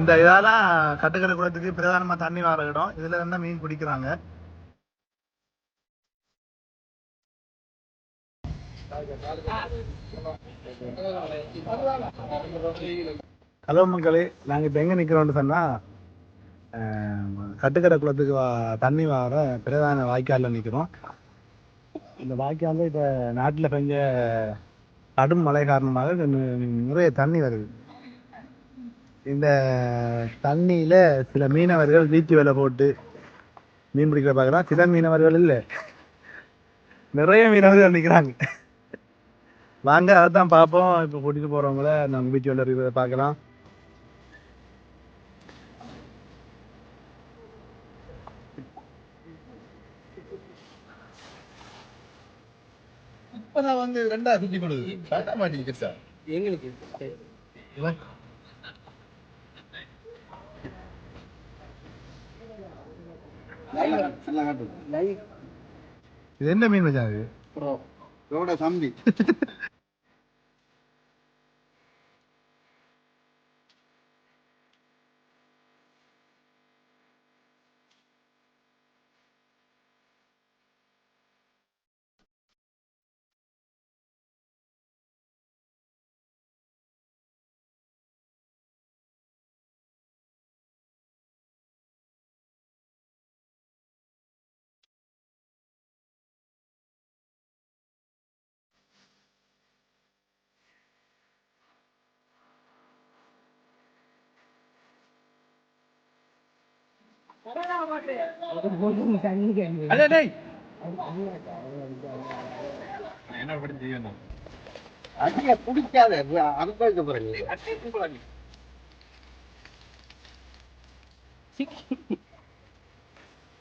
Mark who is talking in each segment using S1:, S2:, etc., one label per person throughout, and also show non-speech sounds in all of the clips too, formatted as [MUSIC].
S1: இந்த இதால கட்டுக்கடை குளத்துக்கு பிரதானமா தண்ணி வர இடம். இதுல இருந்தா மீன் பிடிக்கிறாங்க ஹலோ மக்களே நாங்க இப்ப எங்க நிக்கிறோம்னு சொன்னா கட்டுக்கடை குளத்துக்கு வா- தண்ணி வர பிரதான வாய்க்கால்ல நிக்கிறோம். இந்த வாய்க்கால்ல இப்ப நாட்டுல பெஞ்ச கடும் மழை காரணமாக நிறைய தண்ணி வருது. இந்த தண்ணியில சில மீனவர்கள் வீச்சு வேலை போட்டு மீன் பிடிக்கிற பார்க்கலாம் சில மீனவர்கள் இல்லை. நிறைய மீனவர்கள் நிற்கிறாங்க வாங்க அதான் பார்ப்போம். இப்போ கூட்டிட்டு போறவங்கள நம்ம வீச்சு வேலை இருக்கிறத பார்க்கலாம். இப்பதான் வந்து ரெண்டா சுத்தி கொடுது
S2: எங்களுக்கு
S1: இது என்ன மீன் வச்சாங்க இது
S2: இதோட [LAUGHS] தம்பி
S1: அடே டேய்
S2: அடிய பிடிக்காத அனுபவிக்க போறீங்க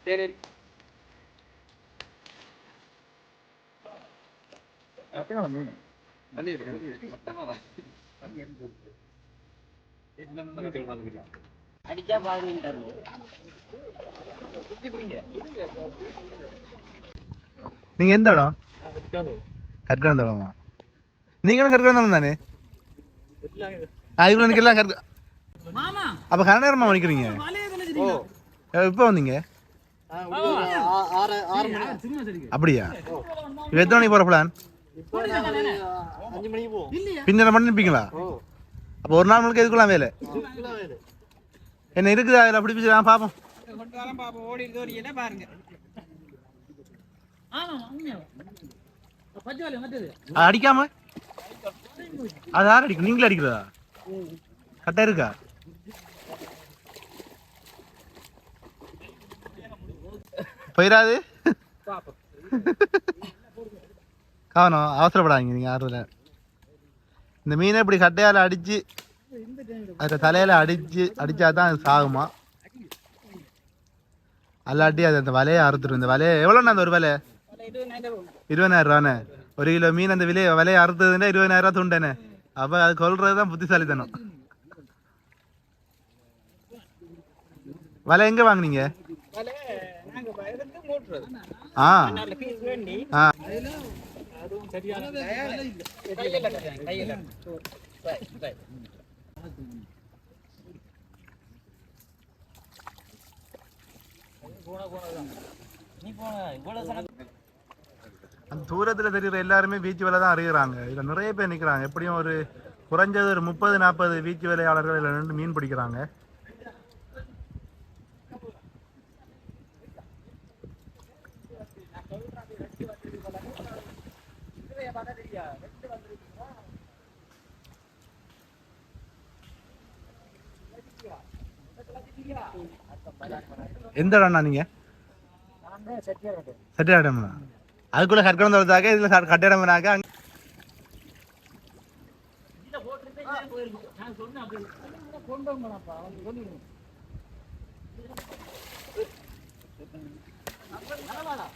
S2: சரி அடிச்சா பாருங்க.
S1: நீங்க எந்த இடம்? கற்காந்த இடமா நீங்களும் கற்காந்தம் தானே? இவ்வளோ நிற்கலாம் கற்க அப்போ கன நேரமா நிற்கிறீங்க இப்போ வந்தீங்க?
S2: ஆறு ஆறு மணி
S1: அப்படியா? இப்போ எத்தனை மணிக்கு போகிற பிளான் பின்னரை மட்டும் நிற்பீங்களா அப்போ ஒரு நாள் முழுக்க எதுக்குலாம் வேலை? என்ன இருக்குதா? அதில் அப்படி பிடிச்சி நான் பார்ப்போம். அது அடிக்காம? அது யார் அடிக்கும்? நீங்களே அடிக்கிறதா? கரெக்டாக இருக்கா? போயிடாது. கவனம் அவசரப்படாதீங்க நீங்கள் இல்லை இந்த மீனை இப்படி கட்டையால் அடித்து அதில் தலையில் அடித்து அடித்தா தான் அது சாகுமா? அல்லாட்டி அது அந்த வலையை அறுத்துடும் இந்த வலையை எவ்வளோண்ணா அந்த ஒரு வலை? இருபதாயிரம் ரூபாண்ணே ஒரு கிலோ மீன் அந்த விலையை விலையை அறுத்ததுன்னா இருபதாயிரம் ரூபா துண்டேனே அப்போ அது கொள்றது தான் புத்திசாலித்தனம். வலை எங்கே வாங்குனீங்க? ஆ. ஆ. தூரத்தில் தெரியுற எல்லாருமே வீச்சு வேலை தான் அறிகிறாங்க இதில் நிறைய பேர் நிற்கிறாங்க எப்படியும் ஒரு குறைஞ்சது ஒரு முப்பது நாற்பது வீச்சு வேலையாளர்கள் இதில் நின்று மீன் பிடிக்கிறாங்க. எந்த இடம்ண்ணா நீங்க? சட்டியாடம்ண்ணா அதுக்குள்ள கற்கணம் தோட்டத்தாக இதுல ச- கட்டிடம்னாக்க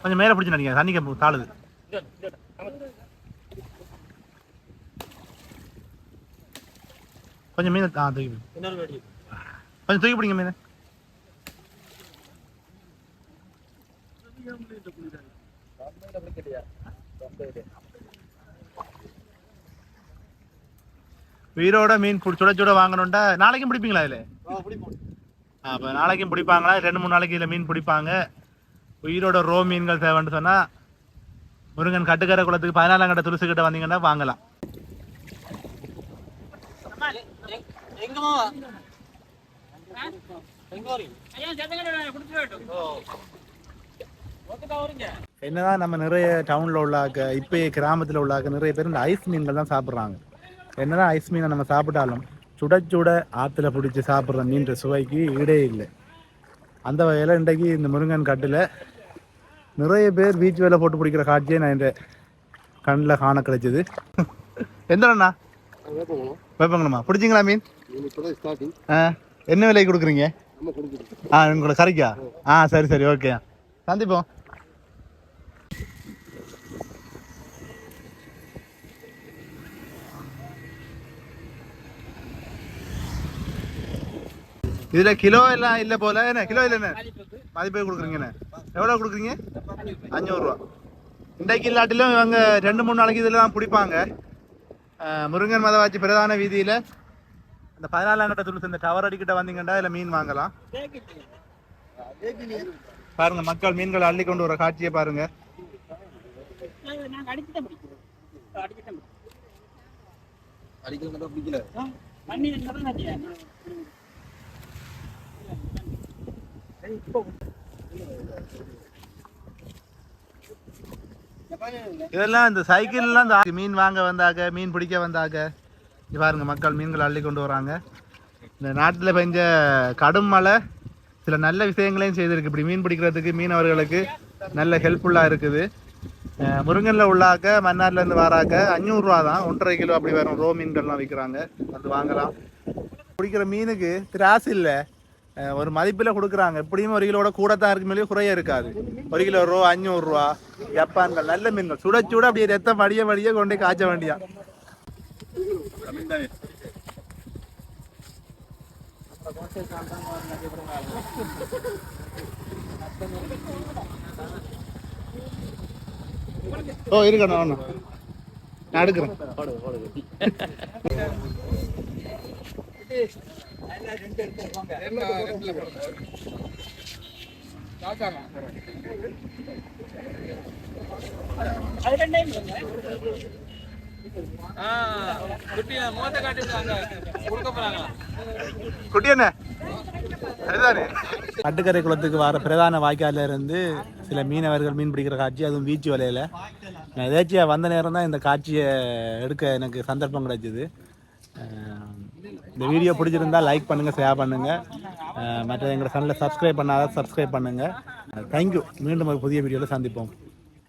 S1: கொஞ்சம் மேல பிடிச்சு நீங்க தண்ணி கப்பு தாழுது. கொஞ்சம் மீன் ஆ தூக்கி கொஞ்சம் தூக்கி பிடிங்க மீன். உயிரோட மீன் புடி- சுட சுட வாங்கணும்டா. நாளைக்கும் பிடிப்பீங்களா இதுல? அப்போ நாளைக்கும் பிடிப்பாங்களா? ரெண்டு மூணு நாளைக்கு இதில் மீன் பிடிப்பாங்க. உயிரோட ரோ மீன்கள் தேவைன்னு சொன்னால் முருகன் கட்டுக்கரை குளத்துக்கு பதினாலாம் கட்ட துருசு கிட்ட வந்தீங்கன்னா வாங்கலாம்.
S2: எங்கம்மா
S1: என்னதான் நம்ம நிறைய டவுனில் உள்ளாக்க இப்போ கிராமத்தில் உள்ளாக்க நிறைய பேர் இந்த ஐஸ் மீன்கள் தான் சாப்பிட்றாங்க. என்னதான் ஐஸ் மீனை நம்ம சாப்பிட்டாலும் சுட சுட ஆற்றுல பிடிச்சி சாப்பிட்ற மீன் சுவைக்கு ஈடே இல்லை. அந்த வகையில் இன்றைக்கு இந்த முருங்கன் கட்டில் நிறைய பேர் பீச் வேலை போட்டு பிடிக்கிற காட்சியை நான் இந்த கண்ணில் காண கிடைச்சது. எந்த அண்ணா வைப்பங்கண்ணா பிடிச்சிங்களா மீன்? ஆ என்ன விலைக்கு கொடுக்குறீங்க? ஆ உங்களோட கறிக்கா? ஆ சரி சரி ஓகே சந்திப்போம். இதுல கிலோ எல்லாம் இல்ல போல. என்ன கிலோ இல்ல என்ன? மதிப்பே கொடுக்குறீங்க என்ன? எவ்வளவு கொடுக்குறீங்க? அஞ்சூறு. ரூபா. இன்றைக்கு இல்லாட்டிலும் இவங்க ரெண்டு மூணு நாளைக்கு இதில் தான் பிடிப்பாங்க. முருங்கன் மதவாச்சி பிரதான வீதியில அந்த பதினாலாம் கட்ட துளசி இந்த டவர் அடிக்கிட்ட வந்தீங்கன்னா இதுல மீன் வாங்கலாம். பாருங்க மக்கள் மீன்களை அள்ளி கொண்டு வர காட்சியை பாருங்க. இதெல்லாம் இந்த சைக்கிள்லாம் இந்த மீன் வாங்க வந்தாங்க மீன் பிடிக்க வந்தாங்க. இங்க பாருங்க மக்கள் மீன்களை அள்ளி கொண்டு வராங்க. இந்த நாட்டில் பெஞ்ச கடும் மழை சில நல்ல விஷயங்களையும் செய்திருக்கு. இப்படி மீன் பிடிக்கிறதுக்கு மீனவர்களுக்கு நல்ல ஹெல்ப்ஃபுல்லாக இருக்குது. முருங்கனில் முருங்கல்ல உள்ளாக்க மன்னார்லேருந்து வராக்க அஞ்சூறுரூவா தான். ஒன்றரை கிலோ அப்படி வரும். ரோ மீன்கள்லாம் விற்கிறாங்க. வந்து வாங்கலாம். பிடிக்கிற மீனுக்கு திராசு இல்லை. ஒரு மதிப்பில் கொடுக்குறாங்க. எப்படியும் ஒரு கிலோட கூட தான் இருக்கு. மேலேயும் குறைய இருக்காது. ஒரு கிலோ ரூபா அஞ்சூறுரூவா ஜப்பான்கள் நல்ல மீன்கள். சுட சுட அப்படியே ரத்தம் வடிய வடிய கொண்டு போய் காய்ச்ச வேண்டியா ஓ இருக்கணும் ஒன்று நான் எடுக்கிறேன். குட்டி என்ன கட்டுக்கரை குளத்துக்கு வர பிரதான வாய்க்காலில் இருந்து சில மீனவர்கள் மீன் பிடிக்கிற காட்சி அதுவும் வீச்சு வலையில். நான் எதாச்சியாக வந்த நேரம் தான் இந்த காட்சியை எடுக்க எனக்கு சந்தர்ப்பம் கிடைச்சிது. இந்த வீடியோ பிடிச்சிருந்தா லைக் பண்ணுங்கள் ஷேர் பண்ணுங்கள் மற்ற எங்களோட சேனலை சப்ஸ்கிரைப் பண்ணாத சப்ஸ்கிரைப் பண்ணுங்கள் தேங்க்யூ மீண்டும் ஒரு புதிய வீடியோவில் சந்திப்போம்.